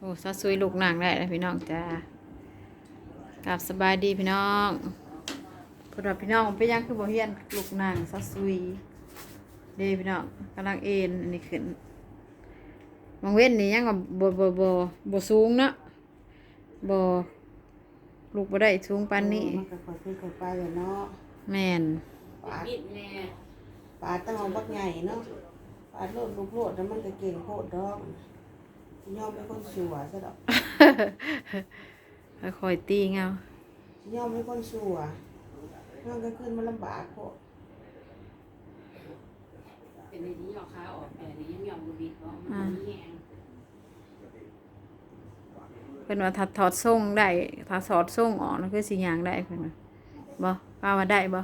โอ้ซาซุยลูกนางได้แล้วพี่น้องจ้ากับสบายดีพี่น้องพอดว่าพี่น้องไปยังคือบ่เฮียนลูกนางซาซุยเด้พี่น้องกำลังเอ็นอันนี้ขึ้นมองเว้นนี่ยังว่าบ่บ่บ่บ่สูงเนาะบ่ลูกบ่ได้สูงปานนี้มันก็ค่อยเป็นค่อยไปเลยเนาะแม่นปาดปาดต้องเอาบักใหญ่เนาะปาดโลดลูกโลดแล้วมันก็เก่งโพดดอก ยอมเป็นคนสัวซะดอกค่อยๆตีเงายอมเป็นคนสัวมันก็ขึ้นมันลำบากโพดเป็นในนี้เอาขาออกแต่นี้ยังยอมบุบิดเพราะมันมีแหงเพิ่นว่าถ้าถอดทรงได้ถ้าถอดทรงออกนั่นคือสิย่างได้เพิ่นว่าบ่ป้าว่าได้บ่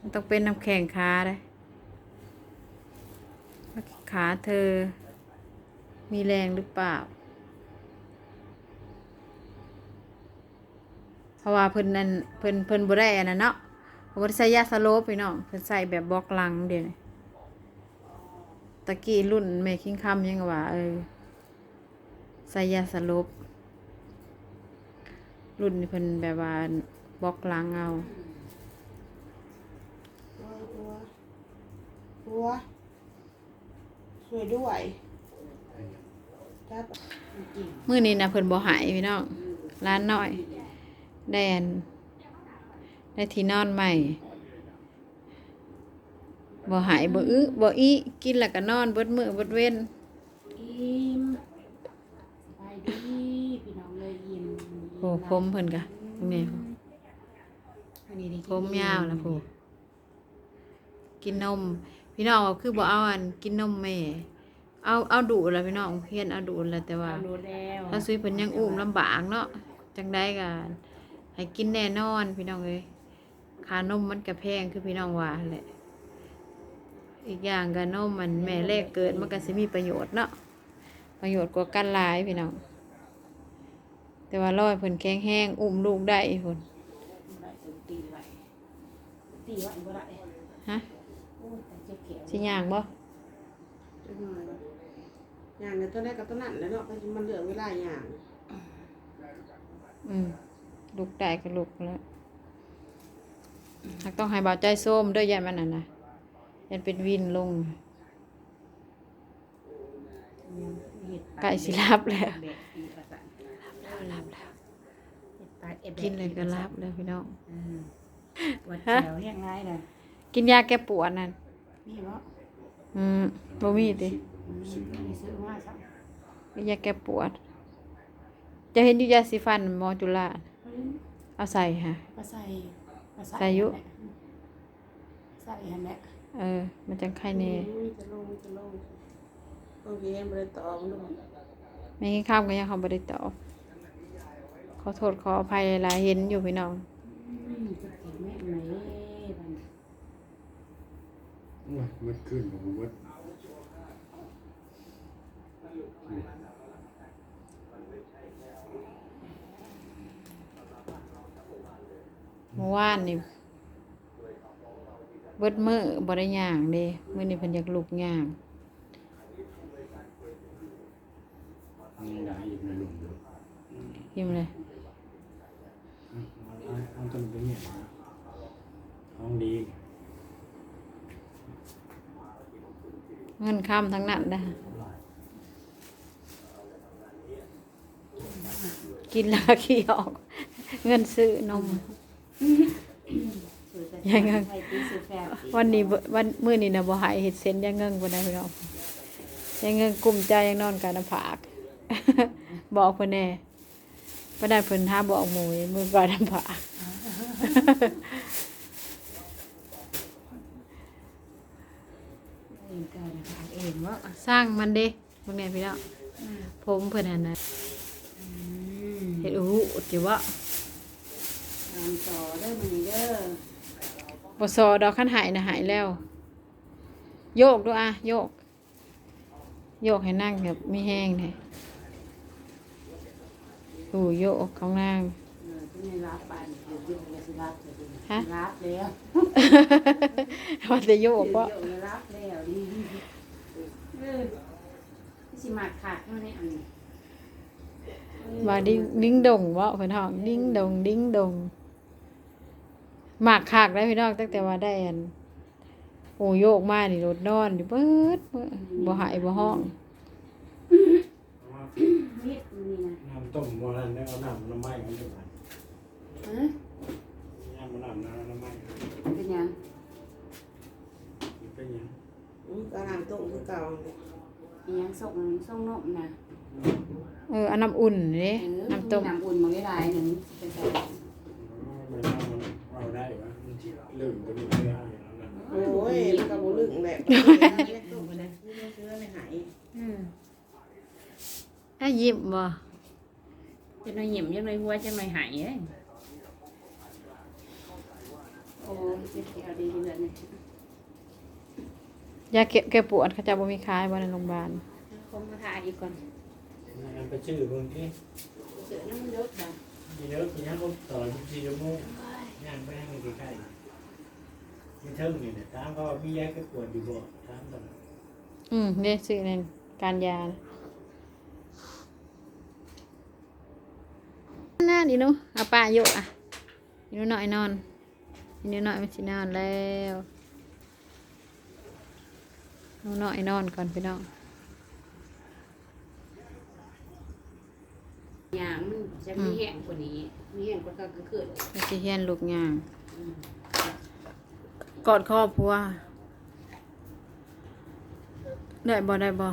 มันต้องเป็นน้ำแข็งขาได้ว่าขาเธอ มีแรงหรือเปล่า เพราะว่าเพิ่นนั่นเพิ่นเพิ่นบ่ได้อันนั้นเนาะเพิ่นบ่ได้ใส่ยาสลบพี่น้องเพิ่นใส่แบบบล็อกหลังเดี๋ยวตะกี้รุ่นแม่คิงคำยังว่าเออใส่ยาสลบรุ่นเพิ่นแบบว่าบล็อกหลังเอาตัวตัวตัวช่วยด้วย มื้อนี้นะเพิ่นบ่หายพี่น้องร้านน้อยแดนได้ที่นอนใหม่บ่หายบ่อึบ่อีกินแล้วก็นอนเบิดมื้อเบิดเว้นอิ่มสบายดีพี่น้องเลยอิ่มโอ้ผมเพิ่นกะตรงนี้อันนี้ได้ผมยาวแล้วโพกินนม พี่น้องว่าคือบ่เอาอันกินนมแม่ เอาเอาดูแล้วพี่น้องเฮียนเอาดูแล้วแต่ว่าเอาโดดแล้วถ้าซื้อเพิ่นยังอุ้มลำบากเนาะจังได้ก็ให้กินแน่นอนพี่น้องเอ้ยค่านมมันก็แพงคือพี่น้องว่าแหละอีกอย่างก็นมมันแม่แรกเกิดมันก็สิมีประโยชน์เนาะประโยชน์กว่ากันหลายพี่น้องแต่ว่าร้อยเพิ่นแข็งแห้งอุ้มลูกได้พุ่นได้จนตีไว้ตีไว้บ่ได้ฮะโอ้ยแต่เจ็บแขนสิย่างบ่จังหน่ อยว่าอย่างในตัวแรกกับตัวนั้นแหล้วเนาะมันเหลือเวลาอย่างอืมลูกได้ก็ลูกแล้วหากต้องให้เบาใจส้มด้วยยายมันน่ะนะยันเป็นวินลงเฮ็ดใกล้สิรับแล้วแบกอีกว่าซั่นรับแล้วเฮ็ดตายแอบแบกินเลยก็รับแล้วพี่น้องอืมปวดแขวแห้งไรน่ะกินยาแก้ปวดนั่นนี่บ่อืมบ่มีติ อืมนี่ซื้อมาซะกินยาแก้ปวด จะเห็นอยู่ยาสีฟันหมอจุฬาเอาใส่ฮะก็ใส่ก็ใส่ยู่ใส่หั่นแหละเออ มันจังไข้แน่จะลงจะลงโอเคบริตองดูไม่กินข้าวก็ยังเขาบ่ได้ตอบขอโทษขออภัยหลายเห็นอยู่พี่น้องอืมจะเก็บแม่ไหนบัดนี้ว่ามันขึ้นของวัดเมื่อ วานนี่เบิดมื้อบ่ได้ย่างเด้มื้อนี้เพิ่นอยากลุกย่างมีหลายอีกในหลุมเลยพิมพ์เลยเอาเอาต้นไปเนี่ยนะห้องดีเงินค้ำทั้งนั้นนะกินแล้วก็ขี้ออก เงินซื้อนมซื้อแต่ ยังไงใส่ตีซื้อแฟบอีกวันนี้บ่วันมื้อนี้นะบ่หายเฮ็ดเส้นยังเงิงบ่ได้พี่น้องยังเงิงกลุ้มใจยังนอนกันน้ำผาก บอกเพิ่นแน่บ่ได้เพิ่นหาบอกหมู่มือก่อนน้ำผากเองก็นะคะเองว่าสร้างมันเด้เบิ่งแน่พี่น้องผมเพิ่นหั่นน่ะอืมเฮ็ดอู้หูจิว่า ตามต่อเด้อมันเด้อบ่ซอดอกคันหายน่ะหายแล้ว โยกดูอะโยก โยกให้นั่งแบบมีแห้งแท้โอ้โยกของนางเออที่ไม่รับปานเดี๋ยวยุ่งเลยสิรับเดี๋ยวยุ่งฮะรับแล้วว่าจะโยกเดี๋ยวบ่ยุ่งเลยรับแล้วนี่เออสิมาขาดเท่านี้อันนี้ ว่าดิ้งดิ้งดงเว่าเพิ่นห้องดิ้งดงดิ้งดงห มากขากได้พี่น้องตั้งแต่ว่าได้อันโอ้โยกมานี่รถนอนอยู่เบิดเบิดบ่หายบ่ห้องมีดนี่นะน้ำต้มวันนั้นเนี่ยเอาน้ำน้ำไม้มันจะผ่านเอ้ยน้ำมันน้ำน้ำน้ำไม้เป็นหยังมันเป็นหยังอืมก็น้ำต้มคือเก่าเนี่ยอีหยังส่งส่งนมนะเออเอาน้ำอุ่นเด้เออน้ำต้มน้ำอุ่นมันได้หลายหนึ่งเป็นไงมันน้ำมันเอาได้ปะ มันจิลืมตัวนี้ไม่ได้แล้วนะโอ้ยมันก็บ่ลึกแหละเนี่ยต้มไปเลยนี่เชื้อไม่หายอืมถ้ายิ้มบ่จะหน่อยหยิมจะหน่อยหัวจะหน่อยหายเอ้ยโอ้ยเจ็บเอาดีๆเลยเนี่ยยาแก้แก้ปวดเขาจะบ่มีขายบ่ในโรงพยาบาลคงมาทาอีกก่อนอันไปชื่อเบางทีเสือน้ำมันเยอะนะเยอะทีนี้เขาต่อทุกทีชั่วโมงย่างไปให้มันใกล้ๆ มีเท่านี้เนี่ยตามเขามีแยกก็ปวดอยู่บ่ตามตลอดอืมเด้ซื้อในการยานะน่าดีเนาะเอาป้าโยกอะอีหนูหน่อยนอนอีหนูหน่อยมันสินอนแล้วหนูหน่อยนอนก่อนพี่น้องยางมันจะมีแห้งกว่านี้ มีแห้งกว่าตอนกลางคืนไปสิเฮียนลูกย่าง กอดครอบครัวได้บ่ได้บ่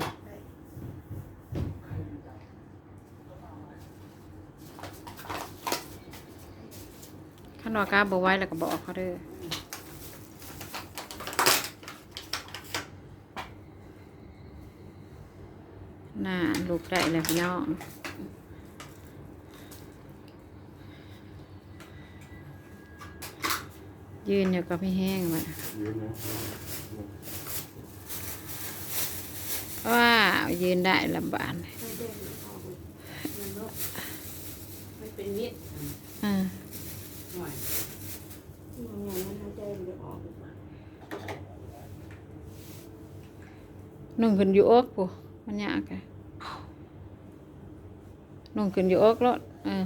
ขันว่ากล้าบอกไว้แล้วก็บอกเขาเด้อน่าลูกได้แล้วพี่น้อง ยืนอยู่กับพี่แห้งมายืนนะว้าวยืนได้ลำบากมันเป็นมิดอ่าหน่อยมันยังมันหายใจมันจะออกนุ่งขึ้นอยู่อกปุ๊มันยากอะนุ่งขึ้นอยู่อกแล้วเออ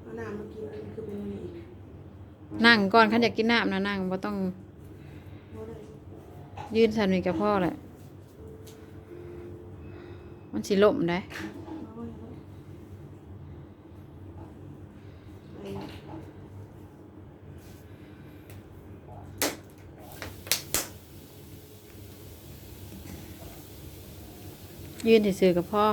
เอาน้ำมากินคือเป็นนี่ นั่งก่อนขันอยากกินน้ำนะนั่งบ่ต้อง ยืนสันนี่กับพ่อแหละ มันสิล่มได้ยืนซื่อๆกับพ่อ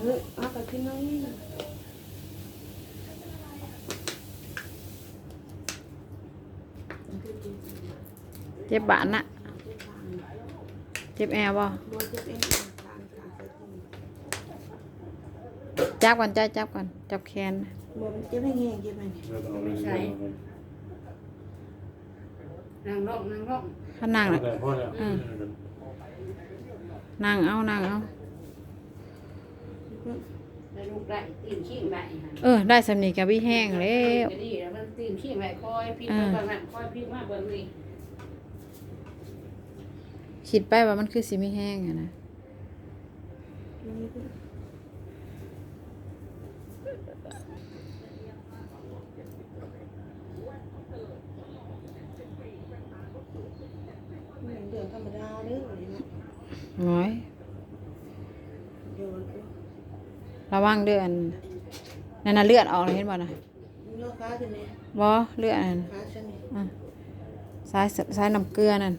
เออเอาไปกินน้อยนี่ เจ็บบานน่ะเจ็บแอวบ่บ่เจ็บเองทางทางไปกินจับก่อนจ้าจับก่อนจับแขนบ่มันเจ็บแห้งๆเจ็บไหมเนี่ยแล้วก็เอาเลยนางร่องนางร่องถ้านั่งน่ะพอแล้วนั่งเอานั่งเอาได้ลูกได้ตีนขี้งได้ฮะเออ ได้สำนีกับพี่แห้งแล้วก็ดีแล้วมันตีนขี้งได้คอยพี่มาบางนั้นคอยพี่มาเบิ่งนี่ คิดไปว่ามันคือสิมีแห้งอะนะเรื่องธรรมดาเด้อนี่เนาะน้อยเดี๋ยวมันระวังเดือนนั่นน่ะเลือดออกเลยเห็นบ่นะโยกขาขึ้นนี่บ่เลือดนั่นขาฉันนี่อะสายสายน้ำเกลือนั่น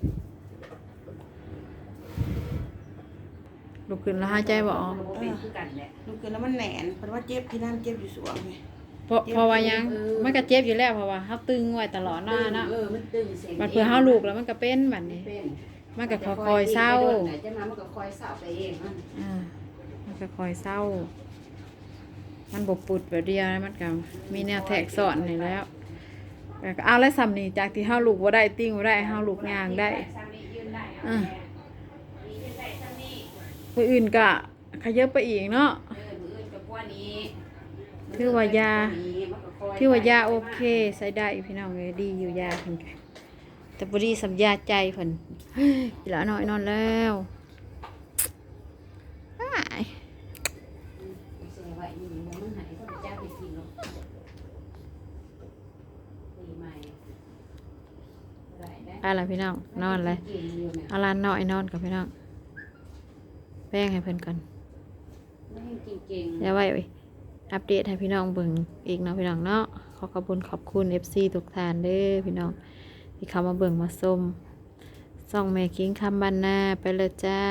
ลุกขึ้นแล้วหายใจบ่ออกเป็นคือกันแหละลูกขึ้นแล้วมันแหนนเพราะว่าเจ็บที่นั่นเจ็บอยู่สวงไงเพราะเพราะว่ายังมันก็เจ็บอยู่แล้วเพราะว่าเฮาตึงไว้ตลอดหน้าเนาะเออมันตึงเสียงบัดเพื่อเฮาลูกแล้วมันก็เป็นบัดนี้ เป็นมันก็ค่อยๆเศร้าจะมามันก็คอยเศร้าไปเองมันอ่ามันก็ค่อยเศร้า มันบ่ปุดแบบเดียวนะมันก็มีแนวแทรกซ้อนนี่แล้วก็เอาแล้วซ้ำนี่จากที่เฮาลูกบ่ได้ติ้งบ่ได้เฮาลูกย่างได้ซ้ำนี่ยืนได้เอาอ่าแมืออื่นก็ขยับไปอีกเนาะ เออมืออื่นกับว่านี้ถือว่ายามันก็คอว่ายาโอเคใส่ได้พี่น้องเลยดีอยู่ยาเพิ่นก็แต่บ่ดีสัญญาใจเพิ่นอีหลาน้อยนอนแล้วอ้ายเสียไว้นี่เดี๋ยวมันหายก็จะไรพี่น้องนอนเลยอยู่เนี่ยเอาหลานน้อยนอนกับพี่น้อง แป้งให้เพิ่นก่อนไม่ให้กินเก่งแล้วไว้ไว้ อัปเดตให้พี่น้องเบิ่งอีกเนาะพี่น้องเนาะขอขอบคุณขอบคุณ FC ทุกท่านเด้อพี่น้องที่เข้ามาเบิ่งมาชมส่องแม่คิงคำบันนาไปเลยจ้า